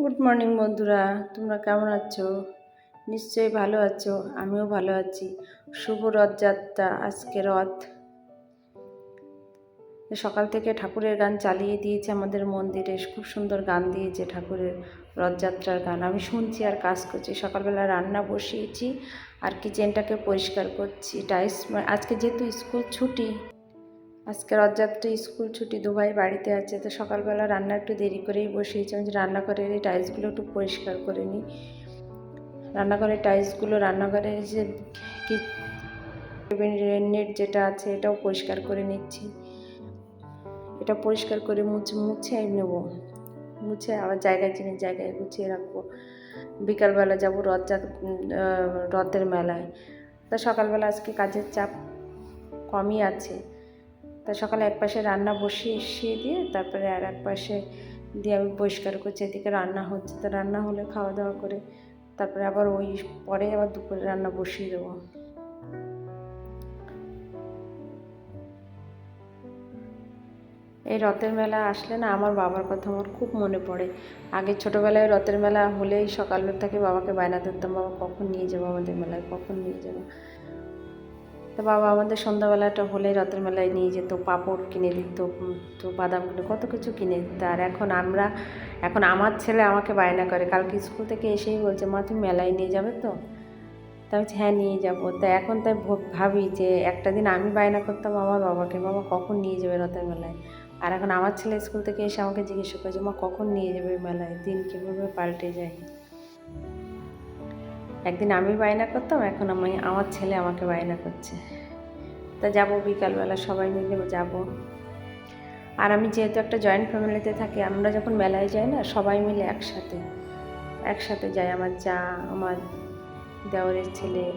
Good morning বন্ধুরা। তোমরা কেমন আছো? নিশ্চয়ই ভালো আছো, আমিও ভালো আছি। শুভ রথযাত্রা আজকে রথ। সকাল থেকে ঠাকুরের গান চালিয়ে দিয়েছে আমাদের মন্দিরে। খুব সুন্দর গান দিয়েছে ঠাকুরের রথযাত্রার গান। আমি শুনছি আর কাজ করছি। সকালবেলা রান্না বসিয়েছি আর কিচেনটাকে পরিষ্কার করছি। টাইস আজকে যেহেতু স্কুল ছুটি আজকে রথযাত্রা, স্কুল ছুটি দুভাই বাড়িতে আছে, তো সকালবেলা রান্না একটু দেরি করেই বসিয়েছি। আমি রান্নাঘরের এই টাইলসগুলো একটু পরিষ্কার করে নিই। রান্নাঘরের টাইলসগুলো রান্নাঘরের যে নেট যেটা আছে, এটাও পরিষ্কার করে নিচ্ছি। এটা পরিষ্কার করে মুছে মুছে নেব। মুছে আবার জায়গায় জিনিস জায়গায় গুছিয়ে রাখব। বিকালবেলা যাব রথ রথের মেলায়। তা সকালবেলা আজকে কাজের চাপ কমই আছে। তা সকালে এক পাশে রান্না বসিয়ে এসিয়ে দিয়ে তারপরে আর এক পাশে দিয়ে আমি পরিষ্কার করছি, এদিকে রান্না হচ্ছে। তো রান্না হলে খাওয়া দাওয়া করে তারপরে আবার ওই পরে আবার দুপুরে রান্না বসিয়ে দেবো। এই রথের মেলা আসলে না আমার বাবার কথা আমার খুব মনে পড়ে। আগে ছোটোবেলায় রথের মেলা হলেই সকাল থেকে বাবাকে বায়না ধরতাম, বাবা, কখন নিয়ে যাব আমাদের মেলায়? কখন নিয়ে যাব? তো বাবা আমাদের সন্ধ্যাবেলাটা হলে রথের মেলায় নিয়ে যেত, পাঁপড় কিনে দিত তো বাদাম কিনে, কত কিছু কিনে দিত। আর এখন আমরা, এখন আমার ছেলে আমাকে বায়না করে, কালকে স্কুল থেকে এসেই বলছে, মা, তুমি মেলায় নিয়ে যাবে তো? তা বলছি হ্যাঁ নিয়ে যাব। তা এখন তাই ভাবি যে একটা দিন আমি বায়না করতাম আমার বাবাকে, বাবা, কখন নিয়ে যাবে রথের মেলায়? আর এখন আমার ছেলে স্কুল থেকে এসে আমাকে জিজ্ঞেস করেছে, মা, কখন নিয়ে যাবে মেলায়? দিন কীভাবে পাল্টে যায়? একদিন আমি বায়না করতাম, এখন আমি, আমার ছেলে আমাকে বায়না করছে। তা যাব বিকালবেলা, সবাই মিলে যাব। আর আমি যেহেতু একটা জয়েন্ট ফ্যামিলিতে থাকি, আমরা যখন মেলায় যাই না, সবাই মিলে একসাথে একসাথে যাই। আমার যা, আমার দেওরের ছেলে,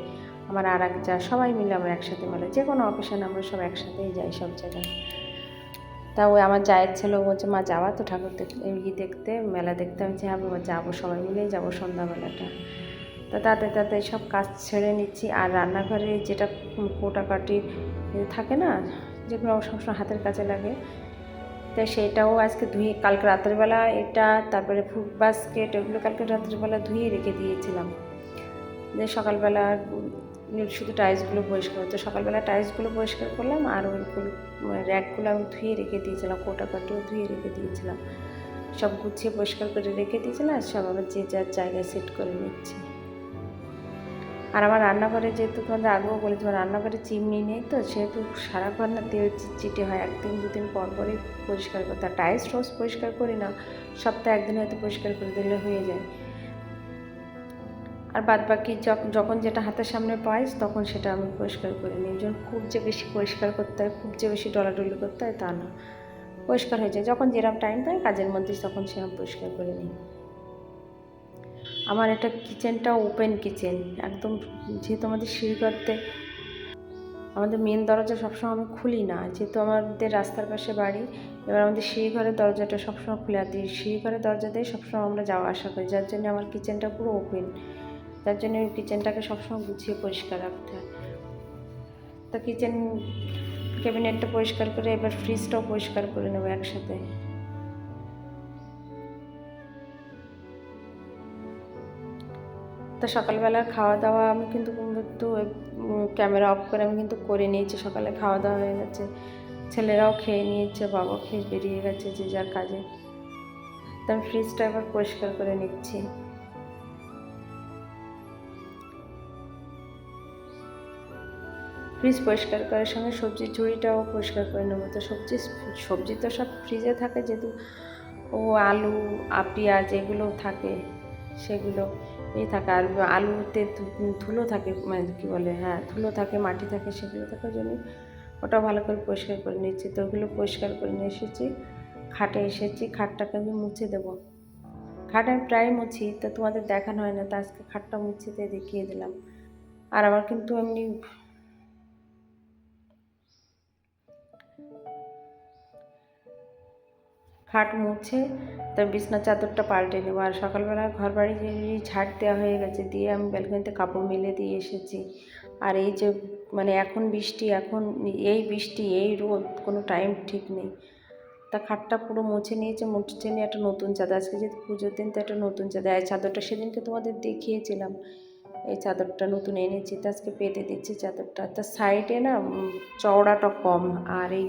আমার আর এক যা, সবাই মিলে আমরা একসাথে মেলায়, যে কোনো অকেশনে আমরা সব একসাথেই যাই সব জায়গায়। তা ওই আমার জায়ের ছেলেও বলছে, মা, যাওয়া তো ঠাকুর দেখতে ই দেখতে, মেলা দেখতে। আমি হ্যাঁ বাবা, যাব, সবাই মিলেই যাব সন্ধ্যাবেলাটা। তো তাতে তাতে সব কাজ ছেড়ে নিচ্ছি। আর রান্নাঘরে যেটা কোটাকাটি থাকে না, যেগুলো সবসময় হাতের কাছে লাগে, তো সেটাও আজকে ধুয়ে কালকে রাতের বেলা এটা, তারপরে ফুড বাস্কেট এগুলো কালকে রাতের বেলা ধুয়ে রেখে দিয়েছিলাম। যে সকালবেলা শুধু টাইলসগুলো পরিষ্কার হতো সকালবেলা টাইলসগুলো পরিষ্কার করলাম আর ওইগুলো র্যাকগুলো আমি ধুয়ে রেখে দিয়েছিলাম, কোটাকাটিও ধুয়ে রেখে দিয়েছিলাম। সব গুছিয়ে পরিষ্কার করে রেখে দিয়েছিলাম আর সব আবার যে যার জায়গায় সেট করে নিচ্ছি। আর আমার রান্নাঘরে যেহেতু তোমাদের আগেও বলে তোমার রান্নাঘরে চিমনি নেই তো, সেহেতু সারাক্ষণ না তেল চিটচিটে হয়। একদিন, দুদিন পর পরই পরিষ্কার করতে আর টাইলস রোজ পরিষ্কার করি না, সপ্তাহে একদিন হয়তো পরিষ্কার করে দিলে হয়ে যায়। আর বাদ বাকি যখন যেটা হাতের সামনে পাই তখন সেটা আমি পরিষ্কার করে নিই। যখন খুব যে বেশি পরিষ্কার করতে হয়, খুব যে বেশি ডলাডলি করতে হয়, তা না। পরিষ্কার হয়ে যায়। যখন যেরকম টাইম পাই, কাজের মধ্যে তখন সেরকম পরিষ্কার করে নিই। আমার এটা কিচেনটা ওপেন কিচেন একদম যেহেতু আমাদের সিঁড়িঘরতে আমাদের মেন দরজা সবসময় আমি খুলি না, যেহেতু আমাদের রাস্তার পাশে বাড়ি, এবার আমাদের সিঁড়িঘরের দরজাটা সবসময় খুলে আর সিঁড়িঘরের দরজা দিয়ে সবসময় আমরা যাওয়া আসা করি, যার জন্য আমার কিচেনটা পুরো ওপেন যার জন্য কিচেনটাকে সবসময় গুছিয়ে পরিষ্কার রাখতে হয়। তো কিচেন ক্যাবিনেটটা পরিষ্কার করে, এবার ফ্রিজটাও পরিষ্কার করে নেব একসাথে। তো সকালবেলার খাওয়া দাওয়া আমি কিন্তু একটু ক্যামেরা অফ করে আমি কিন্তু করে নিয়েছি। সকালে খাওয়া দাওয়া হয়ে গেছে। ছেলেরাও খেয়ে নিয়েছে বাবা খেয়ে বেরিয়ে গেছে যে যার কাজে। তো আমি ফ্রিজটা এবার পরিষ্কার করে নিচ্ছি। ফ্রিজ পরিষ্কার করার সঙ্গে সবজির ঝুড়িটাও পরিষ্কার করে নেব। তো সবজি সবজি তো সব ফ্রিজে থাকে যেহেতু ও আলু, পেঁয়াজ এগুলো থাকে। সেগুলো এই থাকে আর আলুতে ধুলো থাকে মানে কী বলে হ্যাঁ ধুলো থাকে, মাটি থাকে, সেগুলো থাকার জন্য ওটা ভালো করে পরিষ্কার করে নিচ্ছি। তো ওগুলো পরিষ্কার করে নিয়ে এসেছি, খাটে এসেছি, খাটটাকে আমি মুছে দেবো। খাট আমি প্রায় মুছি, তো তোমাদের দেখানো হয় না, তো আজকে খাটটা মুছিতে দেখিয়ে দিলাম। আর আমার কিন্তু এমনি খাট মুছে তার বিছনা চাদরটা পাল্টে নেব। আর সকালবেলা ঘর বাড়ি ঝাড় দেওয়া হয়ে গেছে, দিয়ে আমি ব্যালকনিতে কাপড় মেলে দিয়ে এসেছি। আর এই যে মানে এখন বৃষ্টি, এখন এই বৃষ্টি, এই রোদ, কোনো টাইম ঠিক নেই। তা তা খাটটা পুরো মুছে নিয়েছে, মুছে নিয়ে একটা নতুন চাদর। আজকে যেহেতু পুজোর দিন তো একটা নতুন চাদর। এই চাদরটা সেদিনকে তোমাদের দেখিয়েছিলাম। এই চাদরটা নতুন এনেছি, তো আজকে পেতে দিচ্ছি চাদরটা। তার সাইডে না চওড়াটা কম। আর এই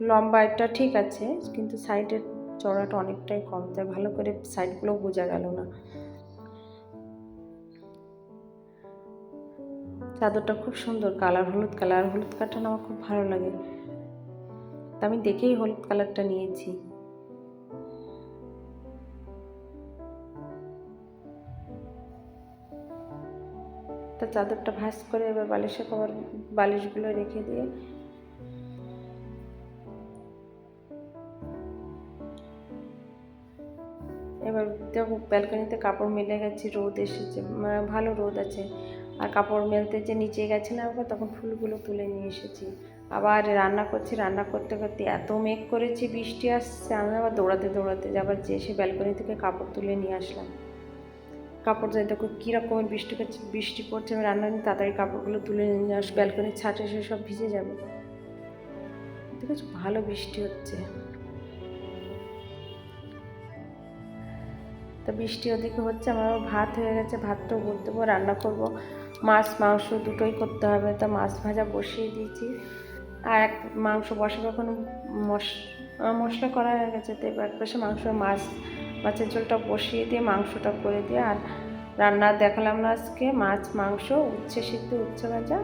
লম্বাটা ঠিক আছে, কিন্তু সাইডের চড়াটা অনেকটাই কম, তাই ভালো করে সাইডগুলো বোঝা গেল না। চাদরটা খুব সুন্দর, কালার হলুদ কালার হলুদ কালারটা আমার খুব ভালো লাগে। আমি দেখেই হলুদ কালারটা নিয়েছি। তা চাদরটা ভাঁজ করে এবার বালিশে কভার, বালিশগুলো রেখে দিয়ে দেখো ব্যালকনিতে কাপড় মেলে গেছে, রোদ এসেছে ভালো রোদ আছে। আর কাপড় মেলতে যে নিচে গেছিলাম আবার তখন ফুলগুলো তুলে নিয়ে এসেছি। আবার রান্না করছি, রান্না করতে করতে এত মেঘ করেছি, বৃষ্টি আসছে, আমি আবার দৌড়াতে দৌড়াতে আবার যে সে ব্যালকনি থেকে কাপড় তুলে নিয়ে আসলাম। কাপড় যাই দেখো কী রকমের বৃষ্টি করছে, বৃষ্টি পড়ছে, আমি রান্না নিয়ে তাড়াতাড়ি কাপড়গুলো তুলে নিয়ে আস ব্যালকনির ছাটে এসে সব ভিজে যাবে। দেখেছ, ভালো বৃষ্টি হচ্ছে। তো বৃষ্টি ওদিকে হচ্ছে আমার ভাত হয়ে গেছে ভাতটাও বলতে দেবো, রান্না করব। মাছ, মাংস দুটোই করতে হবে, তা মাছ ভাজা বসিয়ে দিয়েছি। আর এক মাংস বসাবো এখন, মশ মশলা করা হয়ে গেছে, তো এবার পাশে মাংস, মাছ, মাছের ঝোলটা বসিয়ে দিয়ে, মাংসটা করে দিয়ে, আর রান্না দেখালাম না আজকে, মাছ, মাংস, উচ্ছে সিদ্ধ, উচ্ছে ভাজা,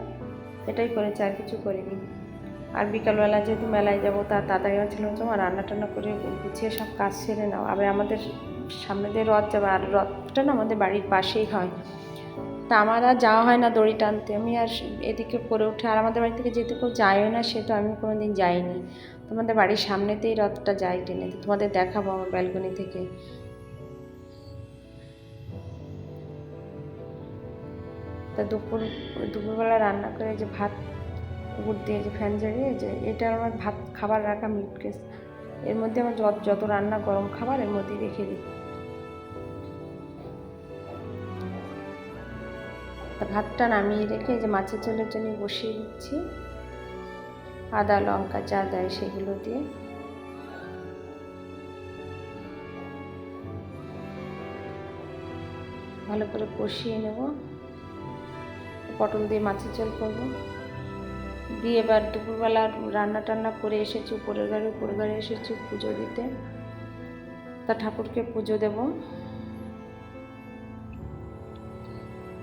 এটাই করেছি, আর কিছু করিনি। আর বিকালবেলা যেহেতু মেলায় যাব তার তাড়াতাড়ি ছিল তোমার রান্না টান্না করে গুছিয়ে সব কাজ সেরে নাও। আবার আমাদের সামনে দিয়ে রথ যাবে, আর রথটা না আমাদের বাড়ির পাশেই হয়। তা আমার আর যাওয়া হয় না দড়ি টানতে। আমি আর এদিকে করে উঠে, আর আমাদের বাড়ি থেকে যেতে কেউ যায়ও না, সে তো আমি কোনো দিন যাইনি। তোমাদের বাড়ির সামনেতেই রথটা যাই টেনে। তো তোমাদের দেখাবো আমার ব্যালকনি থেকে। তা দুপুর, দুপুরবেলা রান্না করে যে ভাত উপর দিয়ে যে ফ্যান জ্বালিয়ে যে এটা আমার ভাত খাবার রাখা মিট কেস এর মধ্যে আমার যত যত রান্না গরম খাবার, এর মধ্যেই রেখে দিই তা ভাতটা নামিয়ে রেখে যে মাছের ঝোলের জন্য বসিয়ে দিচ্ছি। আদা, লঙ্কা, যা দেয় সেগুলো দিয়ে। ভালো করে কষিয়ে নেব। পটল দিয়ে মাছের ঝোল করব। দিয়ে এবার দুপুরবেলা রান্না টান্না করে এসেছি, উপরের ঘরে উপরের ঘরে এসেছি পুজো দিতে। তা ঠাকুরকে পুজো দেব।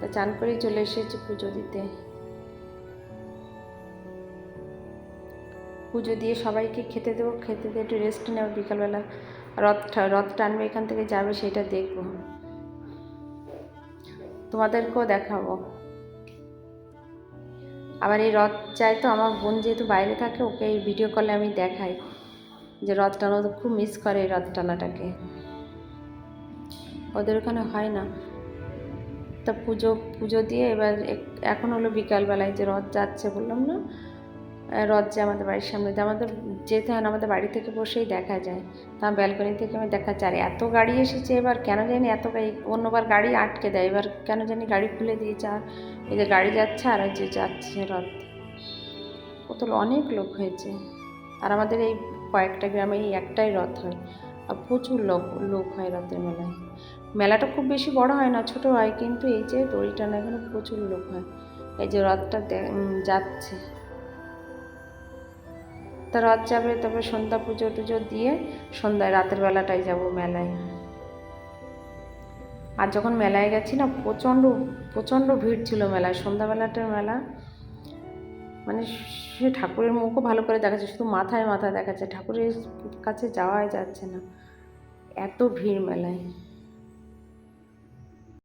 তা চান করেই চলে এসেছি পুজো দিতে। পুজো দিয়ে সবাইকে খেতে দেবো, খেতে দিয়ে একটু রেস্ট নেব বিকালবেলা। রথ রথ টানবে এখান থেকে যাবে সেটা দেখব। তোমাদেরকেও দেখাবো। আবার এই রথ চাই তো আমার বোন যেহেতু বাইরে থাকে, ওকে এই ভিডিও কলে আমি দেখাই। যে রথ টানা তো খুব মিস করে এই রথ টানাটাকে। ওদের ওখানে হয় না। তা পুজো পুজো দিয়ে এবার এখন হলো বিকালবেলায় যে রথ যাচ্ছে বললাম না? রথ যে আমাদের বাড়ির সামনে দিয়ে আমাদের যেতে হয় না, আমাদের বাড়ি থেকে বসেই দেখা যায়। তা ব্যালকনি থেকে আমি দেখাচ্ছি আর এত গাড়ি এসেছে এবার কেন জানি এত গাড়ি, অন্যবার গাড়ি আটকে দেয়। এবার কেন জানি গাড়ি খুলে দিয়েছে। আর এই যে গাড়ি যাচ্ছে আর যে যাচ্ছে রথ। কত অনেক লোক হয়েছে। আর আমাদের এই কয়েকটা গ্রামে এই একটাই রথ হয়। আর প্রচুর লোক লোক হয় রথের মেলায়। মেলাটা খুব বেশি বড় হয় না, ছোট হয়, কিন্তু এই যে দড়ি টানা এখানে প্রচুর লোক হয়। এই যে রথটা যাচ্ছে। তা রথ যাবে, তবে সন্ধ্যা পুজো টুজো দিয়ে সন্ধ্যায়, রাতের বেলাটাই যাব মেলায়। আর যখন মেলায় গেছি না, প্রচণ্ড প্রচণ্ড ভিড় ছিল মেলায়, সন্ধ্যাবেলাটার মেলা। মানে সে ঠাকুরের মুখও ভালো করে দেখাচ্ছে, শুধু মাথায় মাথায় দেখাচ্ছে, ঠাকুরের কাছে যাওয়াই যাচ্ছে না। এত ভিড় মেলায়।